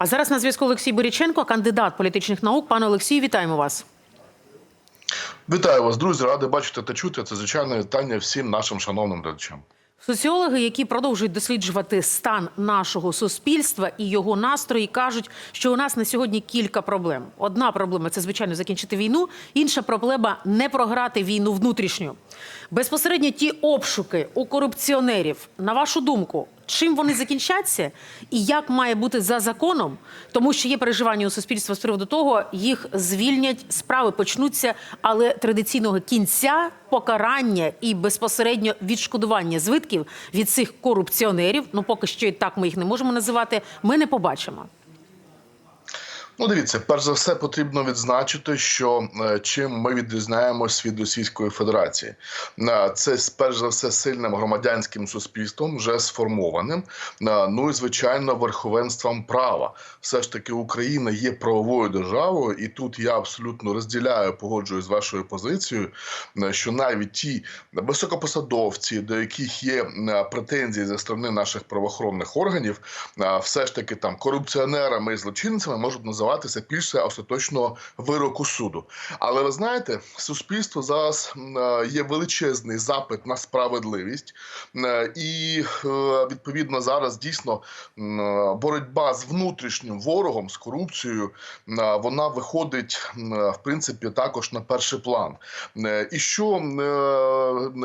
А зараз на зв'язку Олексій Боріченко, кандидат політичних наук. Пане Олексію, вітаємо вас. Вітаю вас, друзі. Радий бачити та чути. Це звичайне вітання всім нашим шановним глядачам. Соціологи, які продовжують досліджувати стан нашого суспільства і його настрої, кажуть, що у нас на сьогодні кілька проблем. Одна проблема це звичайно закінчити війну. Інша проблема не програти війну внутрішню. Безпосередньо ті обшуки у корупціонерів, на вашу думку, чим вони закінчаться і як має бути за законом, тому що є переживання у суспільства з приводу того, їх звільнять, справи почнуться, але традиційного кінця покарання і безпосередньо відшкодування звитків від цих корупціонерів, ну поки що і так ми їх не можемо називати, ми не побачимо. Ну, дивіться, перш за все потрібно відзначити, що е, чим ми відрізняємось від Російської Федерації, Е, це перш за все сильним громадянським суспільством, вже сформованим. Е, Ну і звичайно, верховенством права. Все ж таки Україна є правовою державою, і тут я абсолютно розділяю, погоджуюсь з вашою позицією, що навіть ті високопосадовці, до яких є претензії зі сторони наших правоохоронних органів, все ж таки там корупціонерами і злочинцями можуть називатися після остаточного вироку суду. Але ви знаєте, суспільство зараз е, є величезний запит на справедливість, Е, і е, відповідно зараз дійсно боротьба з внутрішнім ворогом, з корупцією, вона виходить в принципі також на перший план. І що,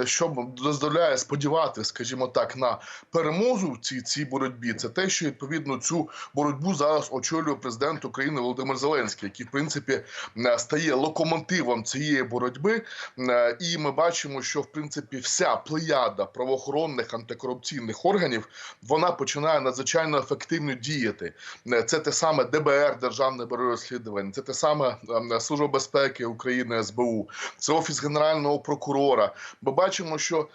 що дозволяє сподіватися, скажімо так, на перемогу в цій, цій боротьбі, це те, що відповідно цю боротьбу зараз очолює президент України Володимир Зеленський, який в принципі е, стає локомотивом цієї боротьби. Е, І ми бачимо, що в принципі вся плеяда правоохоронних антикорупційних органів вона починає надзвичайно ефективно діяти. Е, Це те саме ДБР, Державне бюро розслідувань, це те саме е, Служба безпеки України СБУ, це офіс генерального прокурора. Ми бачимо, що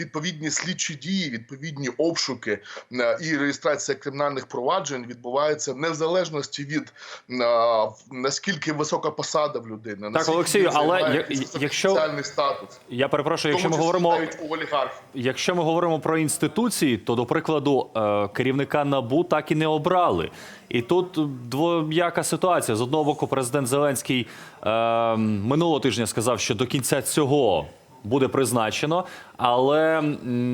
відповідні слідчі дії, відповідні обшуки і реєстрація кримінальних проваджень відбувається не в залежності від е, наскільки висока посада в людини, наскільки Олексію, але якщо- соціальний статус. Я перепрошую, якщо ми говоримо, якщо ми говоримо про інституції, то до прикладу е, керівника набу так і не обрали. І тут двояка ситуація. З одного боку, президент Зеленський е, минулого тижня сказав, що до кінця цього. Буде призначено, але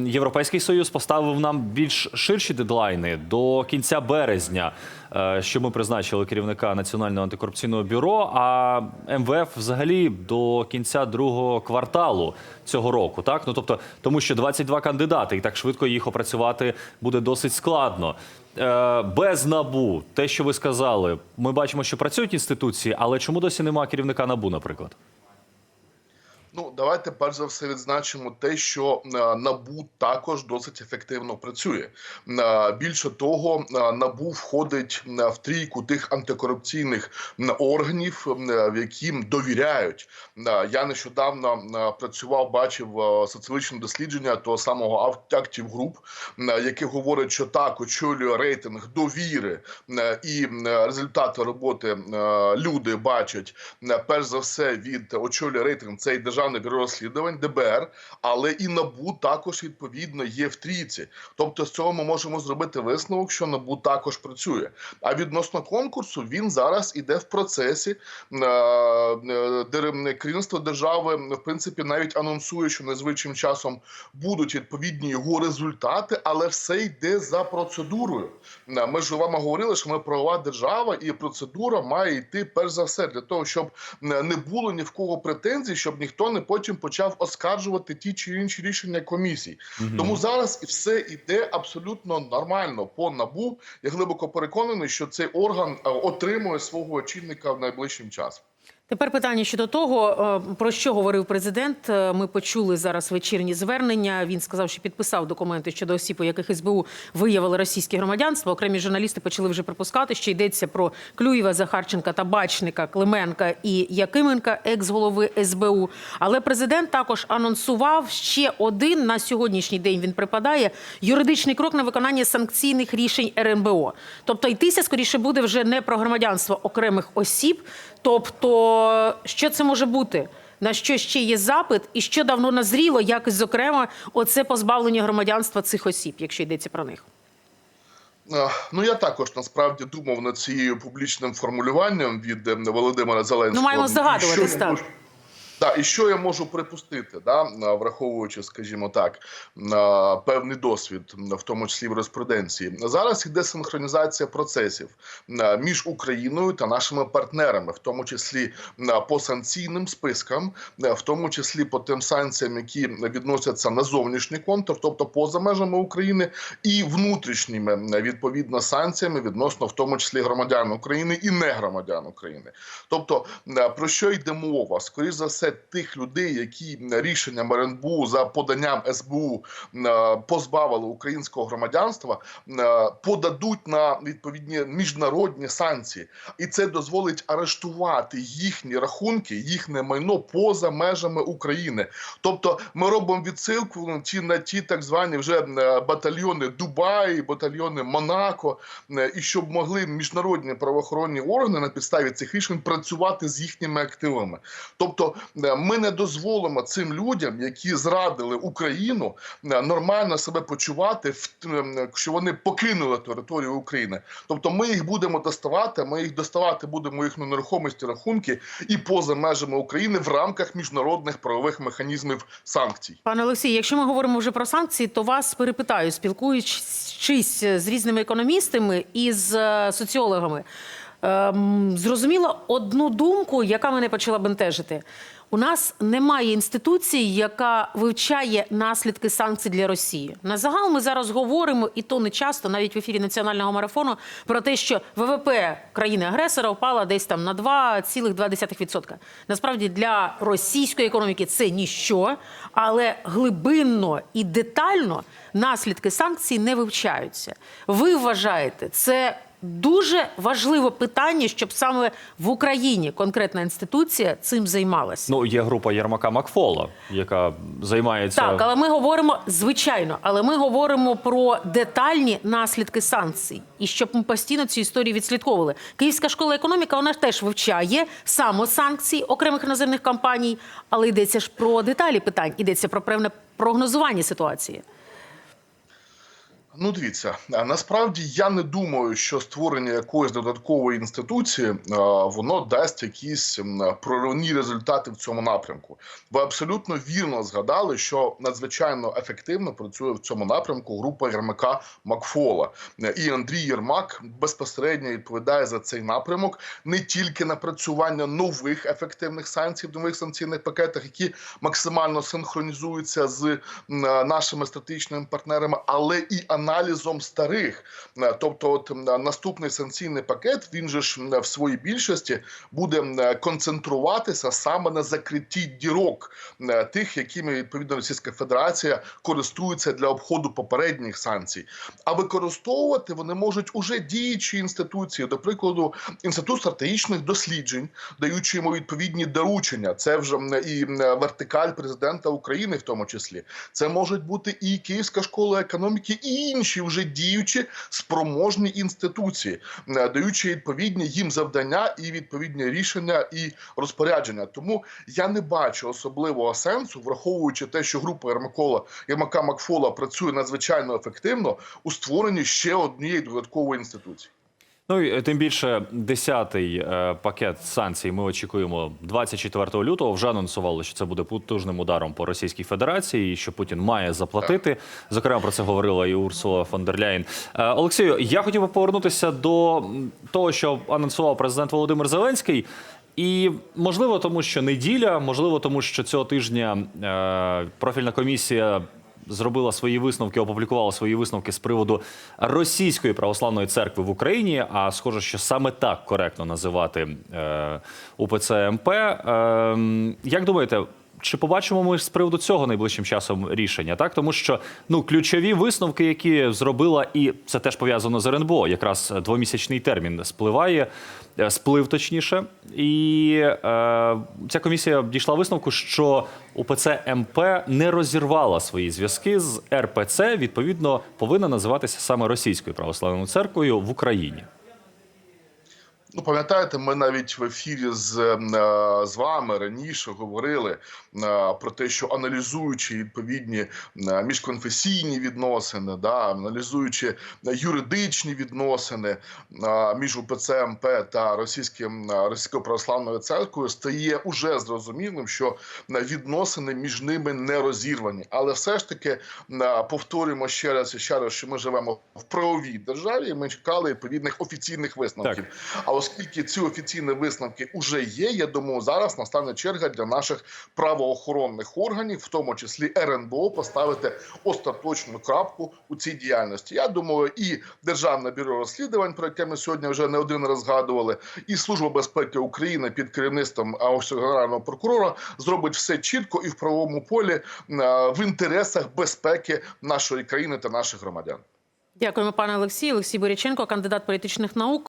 Європейський Союз поставив нам більш ширші дедлайни до кінця березня, е, що ми призначили керівника Національного антикорупційного бюро. А МВФ взагалі до кінця другого кварталу цього року. Так, ну тобто, тому що 22 кандидати, і так швидко їх опрацювати буде досить складно. Е, Без набу, те, що ви сказали, ми бачимо, що працюють інституції, але чому досі немає керівника набу, наприклад? Ну, давайте перш за все відзначимо те, що е, набу також досить ефективно працює. Е, Більше того, е, набу входить в трійку тих антикорупційних органів, в яким довіряють. Я нещодавно працював, бачив соціологічне дослідження того самого Active Group, яке говорить, що так очолює рейтинг довіри і результати роботи люди бачать перш за все від очолює рейтинг цей державне бюро розслідувань ДБР, але і набу також відповідно є в трійці. Тобто з цього ми можемо зробити висновок, що набу також працює. А відносно конкурсу він зараз іде в процесі. Е, е, Керівництво держави в принципі навіть анонсує, що найзвичайним часом будуть відповідні його результати, але все йде за процедурою. Е, Ми ж вами говорили, що ми правова держава, і процедура має йти перш за все для того, щоб не було ні в кого претензій, щоб ніхто не потім почав оскаржувати ті чи інші рішення комісій. Тому зараз і все йде абсолютно нормально по набу. Я глибоко переконаний, що цей орган е, отримує свого очільника в найближчим часом. Тепер питання щодо того, е, про що говорив президент. Е, Ми почули зараз вечірні звернення. Він сказав, що підписав документи щодо осіб, у яких СБУ виявили російське громадянство. Окремі журналісти почали вже припускати, що йдеться про Клюєва, Захарченка, Табачника, Клименка і Якименка, екс-голови СБУ. Але президент також анонсував ще один на сьогоднішній день. Він припадає юридичний крок на виконання санкційних рішень РНБО. Тобто йтися скоріше буде вже не про громадянство окремих осіб. Тобто, що це може бути? На що ще є запит, і що давно назріло, якось зокрема, оце позбавлення громадянства цих осіб, якщо йдеться про них. Е, Ну я також насправді думав над цією публічним формулюванням від е, Володимира Зеленського. Ну, маємо І здогадуватись, так. Так, і що я можу припустити, да, е, враховуючи, скажімо так, е, певний досвід, в тому числі в юриспруденції. Зараз йде синхронізація процесів е, між Україною та нашими партнерами, в тому числі по санкційним спискам, в тому числі по тим санкціям, які відносяться на зовнішній контур, тобто поза межами України, і внутрішніми відповідно санкціями відносно в тому числі громадян України і не громадян України. Тобто про що йде мова? Скоріше за все, тих людей, які рішенням РНБУ за поданням СБУ е, позбавили українського громадянства, е, подадуть на відповідні міжнародні санкції, і це дозволить арештувати їхні рахунки, їхнє майно поза межами України. Тобто, ми робимо відсилку на ті на ті так звані вже е, батальйони Дубаї, батальйони Монако, і щоб могли міжнародні правоохоронні органи на підставі цих рішень працювати з їхніми активами. Тобто, ми не дозволимо цим людям, які зрадили Україну, е, нормально себе почувати, е, що вони покинули територію України. Тобто, ми їх будемо доставати. Ми їх доставати будемо їхню нерухомість і рахунки і поза межами України в рамках міжнародних правових механізмів санкцій. Пане Олексій, якщо ми говоримо вже про санкції, то вас перепитаю, спілкуючись з різними економістами і з е, соціологами, ем, зрозуміла одну думку, яка мене почала бентежити. У нас немає інституції, яка вивчає наслідки санкцій для Росії. На загал ми зараз говоримо, і то не часто, навіть в ефірі національного марафону, про те, що ВВП країни-агресора впала десь там на 2,2%. Насправді для російської економіки це ніщо, але глибинно і детально наслідки санкцій не вивчаються. Ви вважаєте, це дуже важливе питання, щоб саме в Україні конкретна інституція цим займалася. Ну, є група Єрмака Макфола, яка займається Так, але ми говоримо звичайно, але ми говоримо про детальні наслідки санкцій, і щоб ми постійно цю історію відслідковували. Київська школа економіка вона теж вивчає самосанкції окремих іноземних компаній, але йдеться ж про деталі питань, йдеться про певне прогнозування ситуації. Ну, дивіться, насправді я не думаю, що створення якоїсь додаткової інституції воно дасть якісь проривні результати в цьому напрямку. Ви абсолютно вірно згадали, що надзвичайно ефективно працює в цьому напрямку група Єрмака Макфола. І Андрій Єрмак безпосередньо відповідає за цей напрямок не тільки напрацювання нових ефективних санкцій нових санкційних пакетах, які максимально синхронізуються з нашими стратегічними партнерами, але і аналізом старих. Е, Тобто, от наступний санкційний пакет він же ж в своїй більшості буде концентруватися саме на закритті дірок тих, якими відповідно Російська Федерація користується для обходу попередніх санкцій. А використовувати вони можуть уже діючі інституції, до прикладу, інститут стратегічних досліджень, даючи йому відповідні доручення. Це вже і вертикаль президента України, в тому числі. Це можуть бути і Київська школа економіки, і інші вже діючі спроможні інституції, е, даючи відповідні їм завдання і відповідні рішення і розпорядження. Тому я не бачу особливого сенсу, враховуючи те, що група Ярмакола Ярмака Макфола працює надзвичайно ефективно у створенні ще однієї додаткової інституції. Ну і тим більше десятий е, пакет санкцій ми очікуємо 24 лютого. Вже анонсували, що це буде потужним ударом по Російській Федерації, і що Путін має заплатити. Зокрема, про це говорила і Урсула фон дер Ляєн. Е, Олексію, я хотів би повернутися до того, що анонсував президент Володимир Зеленський. І можливо, тому що неділя, можливо, тому що цього тижня е, профільна комісія зробила свої висновки, опублікувала свої висновки з приводу російської православної церкви в Україні. А схоже, що саме так коректно називати е, УПЦ МП. Е, як думаєте? Чи побачимо ми з приводу цього найближчим часом рішення? Так, тому що ну ключові висновки, які зробила, і це теж пов'язано з РНБО, якраз двомісячний термін спливає, е, сплив точніше, і е, ця комісія дійшла висновку, що УПЦ МП не розірвала свої зв'язки з РПЦ. Відповідно, повинна називатися саме російською православною церквою в Україні. Ну, пам'ятаєте, ми навіть в ефірі з, е, з вами раніше говорили е, про те, що аналізуючи відповідні е, міжконфесійні відносини, да, аналізуючи юридичні відносини між УПЦ МП та російським російською православною церквою, стає уже зрозумілим, що відносини між ними не розірвані. Але все ж таки повторюємо ще раз і ще раз, що ми живемо в правовій державі. і Ми чекали відповідних офіційних висновків. А оскільки ці офіційні висновки вже є, я думаю, зараз настане черга для наших правоохоронних органів, в тому числі РНБО, поставити остаточну крапку у цій діяльності. Я думаю, і Державне бюро розслідувань, про яке ми сьогодні вже не один раз згадували, і Служба безпеки України під керівництвом генерального прокурора зробить все чітко і в правовому полі в інтересах безпеки нашої країни та наших громадян. Дякуємо, пане Олексію. Олексій Боряченко, кандидат політичних наук.